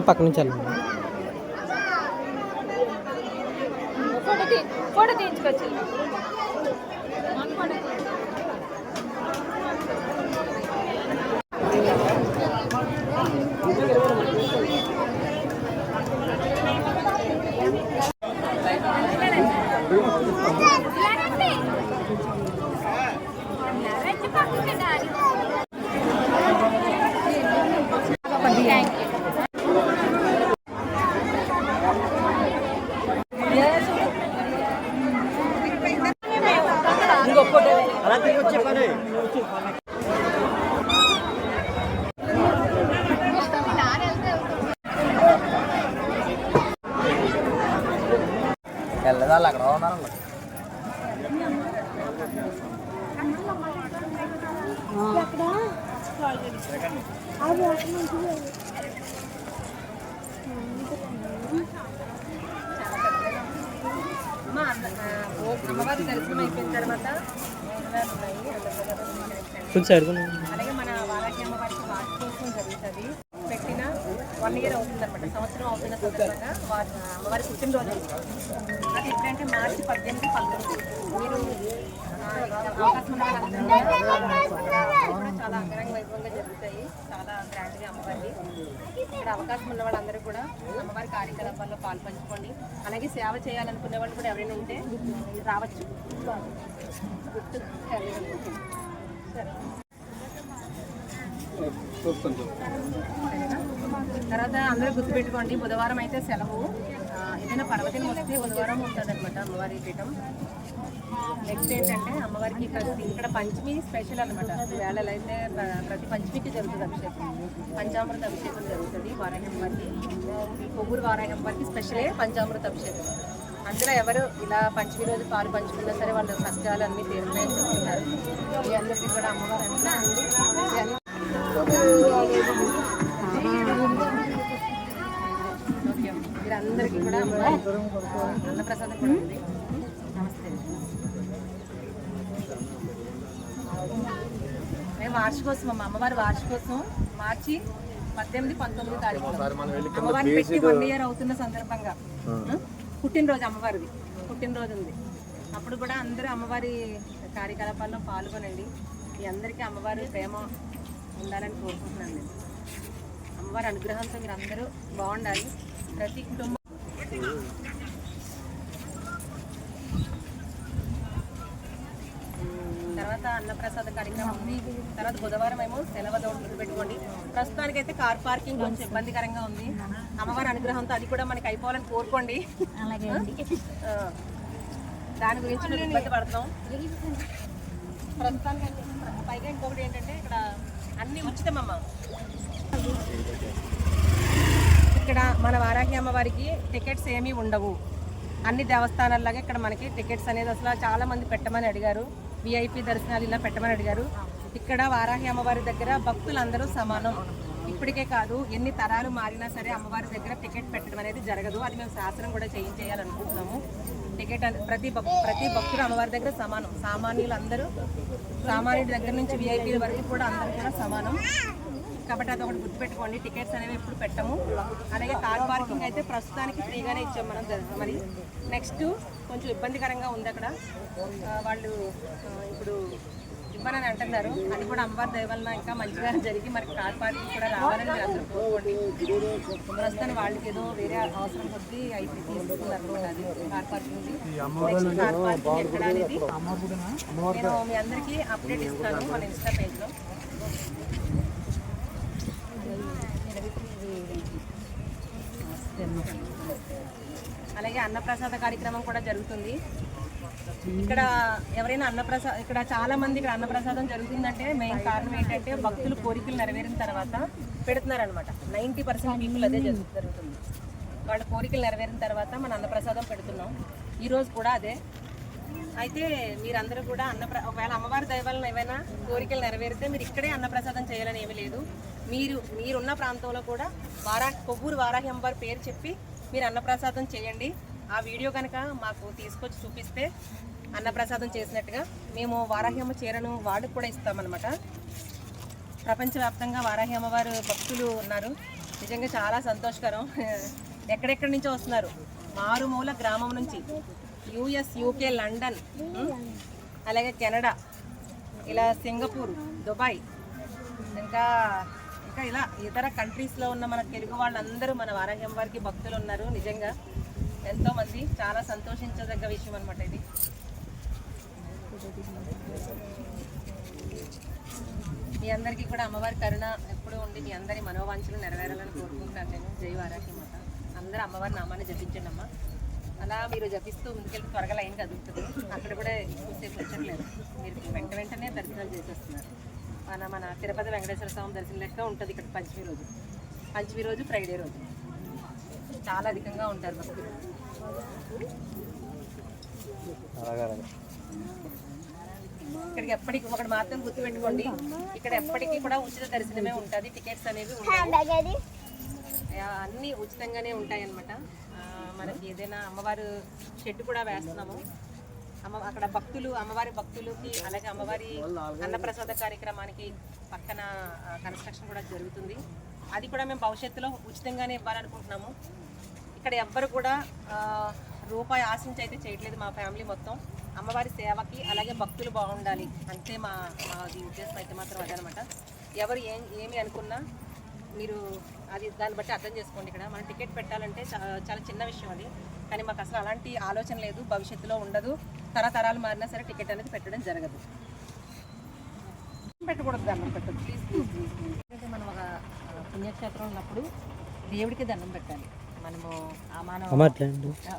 పక్క నుంచి వెళ్ళండి ఫోటో తీ ఫోటో తీయించుకొచ్చి థ్యాంక్ యూ వెళ్ళదాళ్ళు అక్కడ ఉన్నారు అమ్మ, అన్న- ఆ, ఓ- అమ్మవారి దర్శనం అయిపోయిన తర్వాత ఉన్నాయి. అలాగే మన వారాహి అమ్మవారికి వార్షికోత్సవం జరుగుతుంది. పెట్టిన వన్ ఇయర్ అవుతుంది అనమాట సంవత్సరం అవుతున్న సందర్భంగా వారి అమ్మవారి పుట్టినరోజు. అది ఎప్పుడంటే మార్చి పద్దెనిమిది పంతొమ్మిది మీరు ఆ, అవకాశం ఉన్న వాళ్ళందరూ కూడా చాలా అంగరంగ వైభవంగా జరుగుతాయి చాలా గ్రాండ్గా అమ్మవారి ఇక్కడ అవకాశం ఉన్న వాళ్ళందరూ కూడా అమ్మవారి కార్యకలాపాల్లో పాల్పంచుకోండి. అలాగే సేవ చేయాలనుకునే వాళ్ళు కూడా ఎవరైనా ఉంటే రావచ్చు. తర్వాత అందరూ గుర్తుపెట్టుకోండి. బుధవారం అయితే సెలవు. ఏదైనా పర్వదినం వస్తే బుధవారం ఉంటుంది అనమాట అమ్మవారి పీఠం. నెక్స్ట్ ఏంటంటే అమ్మవారికి ప్రతి ఇక్కడ పంచమి స్పెషల్ అనమాట వేళలు అయితే ప్రతి పంచమికి జరుగుతుంది అభిషేకం. పంచామృత అభిషేకం జరుగుతుంది వారాహి కొవ్వూరు వారాహి స్పెషలే పంచామృత అభిషేకం. అందులో ఎవరు ఇలా పంచమి రోజు పాలు పంచుకున్నా సరే వాళ్ళ కష్టాలు అన్నీ తీర్మానించుకుంటారు చెప్తున్నారు. అందరికీ కూడా అమ్మవారు అంటే మీరందరికీ కూడా అన్నప్రసాదం కూడా ఉంది. నమస్తే. మేము వార్షికోత్సవం అమ్మవారి వార్షికోత్సవం మార్చి పద్దెనిమిది పంతొమ్మిది తారీఖు అమ్మవారిని పెట్టి వన్ ఇయర్ అవుతున్న సందర్భంగా? పుట్టినరోజు అమ్మవారిది. పుట్టినరోజు ఉంది. అప్పుడు కూడా అందరూ అమ్మవారి కార్యకలాపాల్లో పాల్గొనండి. మీ అందరికీ అమ్మవారి ప్రేమ ఉండాలని కోరుకుంటున్నాను నేను. అమ్మవారి అనుగ్రహంతో మీరు అందరూ బాగుండాలి. ప్రతి కుటుంబం తర్వాత అన్నప్రసాద కార్యక్రమం. తర్వాత బుధవారం ఏమో సెలవు పెట్టుకోండి ప్రస్తుతానికి అయితే కార్ పార్కింగ్ కొంచెం ఇబ్బందికరంగా ఉంది. అమ్మవారి అనుగ్రహంతో అది కూడా మనకి అయిపోవాలని కోరుకోండి. దాని గురించి మేము ఇబ్బంది పడతాం. ప్రస్తుతానికి పైగా ఇంకొకటి ఏంటంటే ఇక్కడ అన్ని ఉచితమమ్మ. ఇక్కడ మన వారాహి అమ్మవారికి టికెట్స్ ఏమీ ఉండవు. అన్ని దేవస్థానాల్లాగా ఇక్కడ మనకి టికెట్స్ అనేది అసలు చాలా మంది పెట్టమని అడిగారు. విఐపి దర్శనాలు ఇలా పెట్టమని అడిగారు. ఇక్కడ వారాహి అమ్మవారి దగ్గర భక్తులందరూ సమానం. ఇప్పటికే కాదు ఎన్ని తరాలు మారినా సరే అమ్మవారి దగ్గర టికెట్ పెట్టడం అనేది జరగదు. అది మేము శాసనం కూడా చేయించేయాలనుకుంటున్నాము. టికెట్ ప్రతి ప్రతి భక్తుడు అమ్మవారి దగ్గర సమానం. సామాన్యులు అందరూ సామాన్యుడి దగ్గర నుంచి విఐపీల వరకు కూడా అందరూ కూడా సమానం. కాబట్టి అది ఒకటి గుర్తుపెట్టుకోండి. టికెట్స్ అనేవి ఎప్పుడు పెట్టము. అలాగే కార్ పార్కింగ్ అయితే ప్రస్తుతానికి ఫ్రీగానే ఇచ్చాం మనం మరి? నెక్స్ట్ కొంచెం ఇబ్బందికరంగా ఉంది అక్కడ. వాళ్ళు ఇప్పుడు ఇవ్వనని అంటున్నారు. అది కూడా అమ్మవారి దయ వలన ఇంకా మంచిగా జరిగి మరి కార్ పార్కింగ్ కూడా రావాలని మీరు అందరూ కోరుకోండి. ప్రస్తుతానికి వాళ్ళకి ఏదో వేరే అవసరం కొద్దీ అయితే తీసుకున్నారు అనమాట అది car parking next car parking ఎక్కడ అనేది నేను మీ అందరికీ అప్డేట్ ఇస్తాను మన ఇన్స్టా పేజ్లో అలాగే అన్నప్రసాద కార్యక్రమం కూడా జరుగుతుంది. ఇక్కడ ఎవరైనా అన్నప్రసాద ఇక్కడ చాలా మంది ఇక్కడ అన్నప్రసాదం జరుగుతుందంటే మెయిన్ కారణం ఏంటంటే భక్తులు కోరికలు నెరవేరిన తర్వాత పెడుతున్నారు అనమాట నైంటీ పర్సెంట్ పీపుల్ అదే జరుగుతుంది. వాళ్ళ కోరికలు నెరవేరిన తర్వాత మన అన్నప్రసాదం పెడుతున్నాం. ఈ రోజు కూడా అదే. అయితే మీరందరూ కూడా అన్న ఒకవేళ అమ్మవారి దైవాలను ఏమైనా కోరికలు నెరవేరితే మీరు ఇక్కడే అన్నప్రసాదం చేయాలని ఏమీ లేదు. మీరు మీరున్న ప్రాంతంలో కూడా వారా కొవ్వూరు వారాహి అమ్మవారి పేరు చెప్పి మీరు అన్నప్రసాదం చేయండి. ఆ వీడియో కనుక మాకు తీసుకొచ్చి చూపిస్తే అన్నప్రసాదం చేసినట్టుగా మేము వారాహి అమ్మ చీరను వాళ్ళకి కూడా ఇస్తామన్నమాట. ప్రపంచవ్యాప్తంగా వారాహి అమ్మవారు భక్తులు ఉన్నారు. నిజంగా చాలా సంతోషకరం. ఎక్కడెక్కడి నుంచో వస్తున్నారు? మారుమూల గ్రామం నుంచి. యుఎస్ యూకే లండన్ అలాగే కెనడా ఇలా సింగపూర్ దుబాయ్ ఇంకా ఇంకా ఇలా ఇతర కంట్రీస్లో ఉన్న మన తెలుగు వాళ్ళందరూ మన వారాహ్యం వారికి భక్తులు ఉన్నారు నిజంగా. ఎంతోమంది చాలా సంతోషించదగ్గ విషయం అనమాట ఇది. మీ అందరికీ కూడా అమ్మవారి కరుణ ఎప్పుడూ ఉండి మీ అందరి మనోవాంఛలు నెరవేరాలని కోరుకుంటున్నాను నేను. జై వారాహి మాత. అందరూ అమ్మవారి నామాన్ని జపించండి అమ్మ. అలా మీరు జపిస్తూ ముందుకెళ్ళి త్వరగా లైన్ కదులుతుంది అక్కడ కూడా ఎక్కువసేపు వచ్చట్లేదు మీరు వెంట వెంటనే దర్శనాలు చేసేస్తున్నారు. మన మన తిరుపతి వెంకటేశ్వర స్వామి దర్శనం లెక్క ఉంటుంది ఇక్కడ పంచమి రోజు. పంచమి రోజు ఫ్రైడే రోజు. చాలా అధికంగా ఉంటారు భక్తులు. ఇక్కడికి ఎప్పటికి ఒకటి మాత్రం గుర్తుపెట్టుకోండి. ఇక్కడ ఎప్పటికీ కూడా ఉచిత దర్శనమే ఉంటుంది. టికెట్స్ అనేవి ఆ, అన్నీ ఉచితంగానే ఉంటాయి అనమాట మనకి ఏదైనా అమ్మవారు షెడ్ కూడా వేస్తున్నాము. అమ్మ అక్కడ భక్తులు అమ్మవారి భక్తులకి అలాగే అమ్మవారి అన్నప్రసాద కార్యక్రమానికి పక్కన కన్స్ట్రక్షన్ కూడా జరుగుతుంది. అది కూడా మేము భవిష్యత్తులో ఉచితంగానే ఇవ్వాలనుకుంటున్నాము. ఇక్కడ ఎవ్వరు కూడా రూపాయి ఆశించి అయితే చేయట్లేదు మా ఫ్యామిలీ మొత్తం. అమ్మవారి సేవకి అలాగే భక్తులు బాగుండాలి. అంతే మా మాది ఉద్దేశం అయితే మాత్రం అదనమాట. ఎవరు ఏం ఏమి అనుకున్నా మీరు అది దాన్ని బట్టి అర్థం చేసుకోండి ఇక్కడ. మనం టికెట్ పెట్టాలంటే చాలా చిన్న విషయం అది. కానీ మాకు అసలు అలాంటి ఆలోచన లేదు. భవిష్యత్తులో ఉండదు. తరతరాలు మారినా సరే టికెట్ అనేది పెట్టడం జరగదు. పెట్టకూడదు దండం పెట్టదు ప్లీజ్ మనం ఒక పుణ్యక్షేత్రం ఉన్నప్పుడు దేవుడికి దండం పెట్టాలి. మనము మనం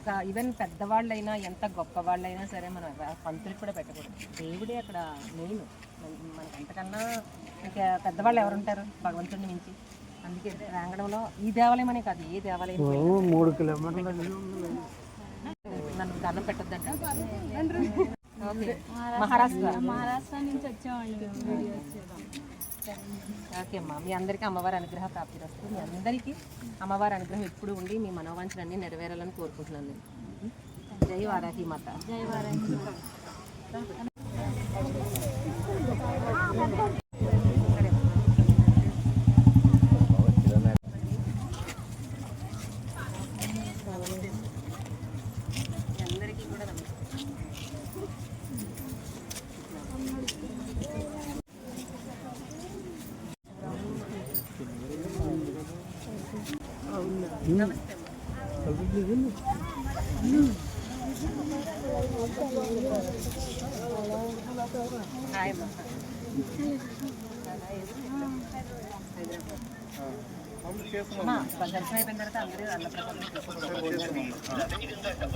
ఒక ఈవెన్ పెద్దవాళ్ళైనా ఎంత గొప్పవాళ్ళైనా సరే మనం పంతులకు కూడా పెట్టకూడదు. దేవుడే అక్కడ మెయిన్ మనకి ఎంతకన్నా ఇంకా పెద్దవాళ్ళు ఎవరుంటారు? భగవంతుడిని మించి. అందుకే రాంగడంలో ఈ దేవాలయం అనే కాదు ఏ దేవాలయం మూడు కిలోమీటర్లు. నన్ను దండం పెట్టొద్దంట. ఓకే. మహారాష్ట్ర. నుంచి వచ్చామండి ఓకే అమ్మా. మీ అందరికీ అమ్మవారి అనుగ్రహ ప్రాప్తి వస్తుంది మీ అందరికీ అమ్మవారి అనుగ్రహం ఎప్పుడు ఉండి మీ మనోవాంఛలన్నీ నెరవేరాలని కోరుకుంటున్నాను నేను. జై వారాహి మాత. జై వారాహి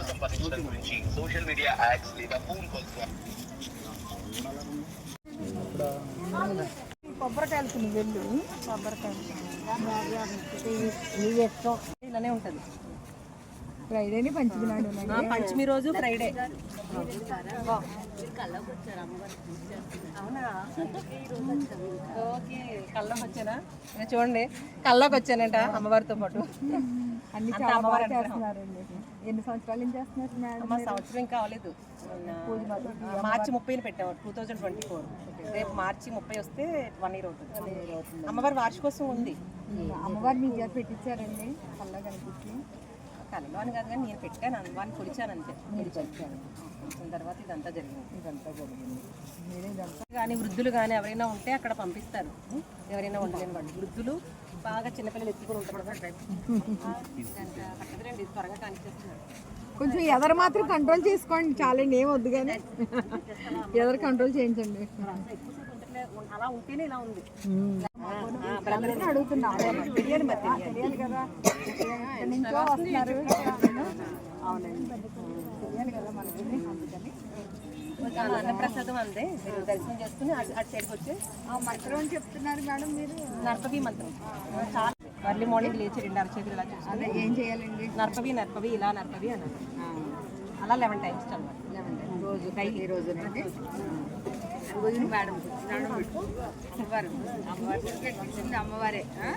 సంపాదించడం గురించి సోషల్ మీడియా యాడ్స్ లేదా ఫోన్ కాల్స్ ద్వారా కొబ్బరికాయలు వెళ్ళు కొబ్బరికాయలు ఇలానే ఉంటుంది. ఫ్రైడేని పంచమి నాడు పంచమి రోజు ఫ్రైడే అవునా? ఓకే కళ్ళకి వచ్చానా చూడండి కళ్ళకి వచ్చానంట అమ్మవారితో పాటు. అన్ని అమ్మవారి ఎన్ని సంవత్సరాల నుంచి చేస్తున్నారు మేడం మా సంవత్సరం ఇంకా మొన్న మార్చి ముప్పైని పెట్టాము టూ థౌజండ్ ట్వంటీ ఫోర్. రేపు మార్చి ముప్పై వస్తే వన్ ఇయర్ అవుతుంది. అమ్మవారి వార్షికోత్సవం ఉంది. అమ్మవారు మీ చేత పెట్టించారండి కల్లా కనిపించి కాదు కానీ నేను పెట్టాను అమ్మవారిని కొలిచాను అంతే. కొలిచాను కొంచెం తర్వాత ఇదంతా జరిగింది. ఇదంతా జరిగింది. మీరే ఇదంతా కానీ వృద్ధులు కానీ ఎవరైనా ఉంటే అక్కడ పంపిస్తారు. ఎవరైనా ఉండలేని వాళ్ళు. వృద్ధులు బాగా చిన్నపిల్లలు ఎత్తుకుని ఉంటారు కదా త్వరగా కానిచేస్తున్నారు కొంచెం ఎదరు మాత్రం కంట్రోల్ చేసుకోండి చాలండి ఏం వద్దు కానీ. ఎదరు కంట్రోల్ చేయించండి. అలా ఉంటేనే ఇలా ఉంది. అడుగుతున్నా. తెలియాలి కదా. వస్తున్నారు. అవునండి. తెలియాలి కదా మనకి. అందుకని అన్నప్రసాదం అందే మీరు దర్శనం చేసుకుని అటు సైడ్కి వచ్చి ఆ మంత్రం అని చెప్తున్నారు మేడం మీరు? నర్పవి మంత్రం. చాలా ఎర్లీ మార్నింగ్ లేచి రెండు అరచేతులు ఇలా చూసుకుని అదే ఏం చేయాలండి? నర్పవి నర్పవి ఇలా నర్పవి అన్నారు. అలా లెవెన్ టైమ్స్ చదవాలి. రోజు ఈ రోజు రోజు మేడం అమ్మవారు. అమ్మవారు. అమ్మవారే. ఆ?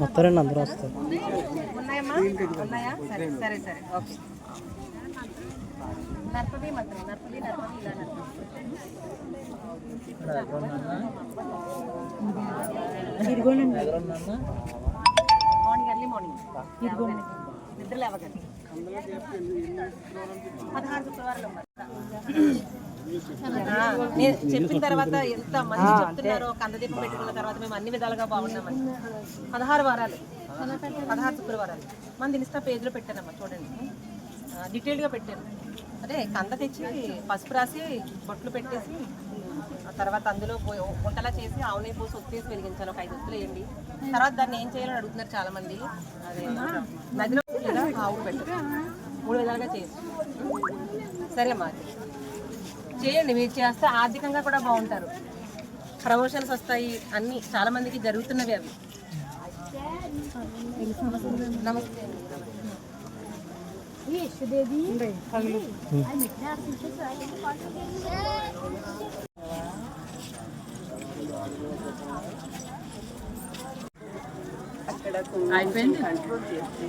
వస్తారండి అందరూ వస్తారు. ఉన్నాయమ్మా? ఉన్నాయా? సరే సరే సరే. ఓకే. నర్పది మంత్రం నర్పది నర్పది ఇలా నర్పది. Morning early morning. నిద్ర పదహారు. ఆ, నేను చెప్పిన తర్వాత ఎంత మంది చెప్తున్నారో కందదీపం పెట్టుకున్న తర్వాత మేము అన్ని విధాలుగా బాగున్నామని పదహారు వారాలు. పదహారు శుక్రవారాలు. మన ఇన్స్టా పేజ్లో పెట్టానమ్మా చూడండి. డీటెయిల్గా పెట్టాను అదే కంద తెచ్చి పసుపు రాసి బొట్లు పెట్టేసి ఆ తర్వాత అందులో పోయి వంటలా చేసి ఆవునే పోసి ఒత్తేసి వెలిగించాలి. ఒక ఐదు ఒత్తులు వేయండి. తర్వాత దాన్ని ఏం చేయాలని అడుగుతున్నారు చాలా మంది అదే నదిలో ఆవు పెట్టు మూడు విధాలుగా చేయొచ్చు సరే అమ్మా చేయండి మీరు చేస్తే ఆర్థికంగా కూడా బాగుంటారు. ప్రమోషన్స్ వస్తాయి అన్ని చాలా మందికి జరుగుతున్నవి అవి. నమస్తే. అయిపోయింది. కంట్రోల్ చేసి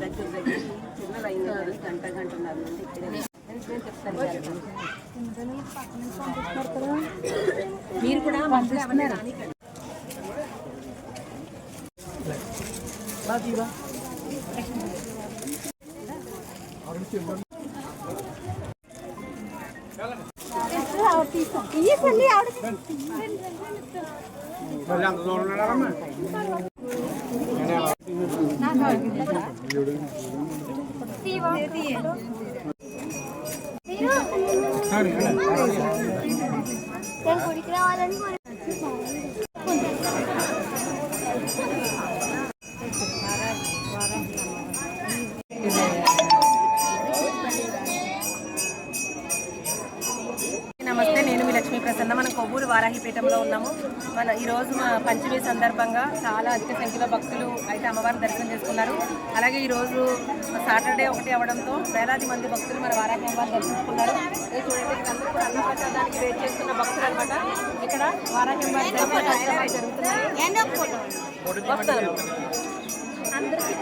దగ్గర దగ్గర చిన్నది అయింది గంట గంటన్నర నుండి మీరు కూడా మంచిగా అవన్నీ రానికండి నమస్తే నేను మీ లక్ష్మీ ప్రసన్న. మనం కొవ్వూరు వారాహిపీఠంలో ఉన్నాము. మన ఈ రోజు మా పంచమి సందర్భంగా చాలా అధిక సంఖ్యలో భక్తులు అయితే అమ్మవారిని దర్శనం చేసుకున్నారు. అలాగే ఈ రోజు సాటర్డే ఒకటి అవడంతో వేలాది మంది భక్తులు మన వారాహి అమ్మవారిని దర్శించుకున్నారు. చూడండి అందరూ వెయిట్ చేస్తున్న భక్తులు అనమాట ఇక్కడ వారాహి అమ్మవారి దర్శన జరుగుతున్నాయి. వస్తారు అందరికీ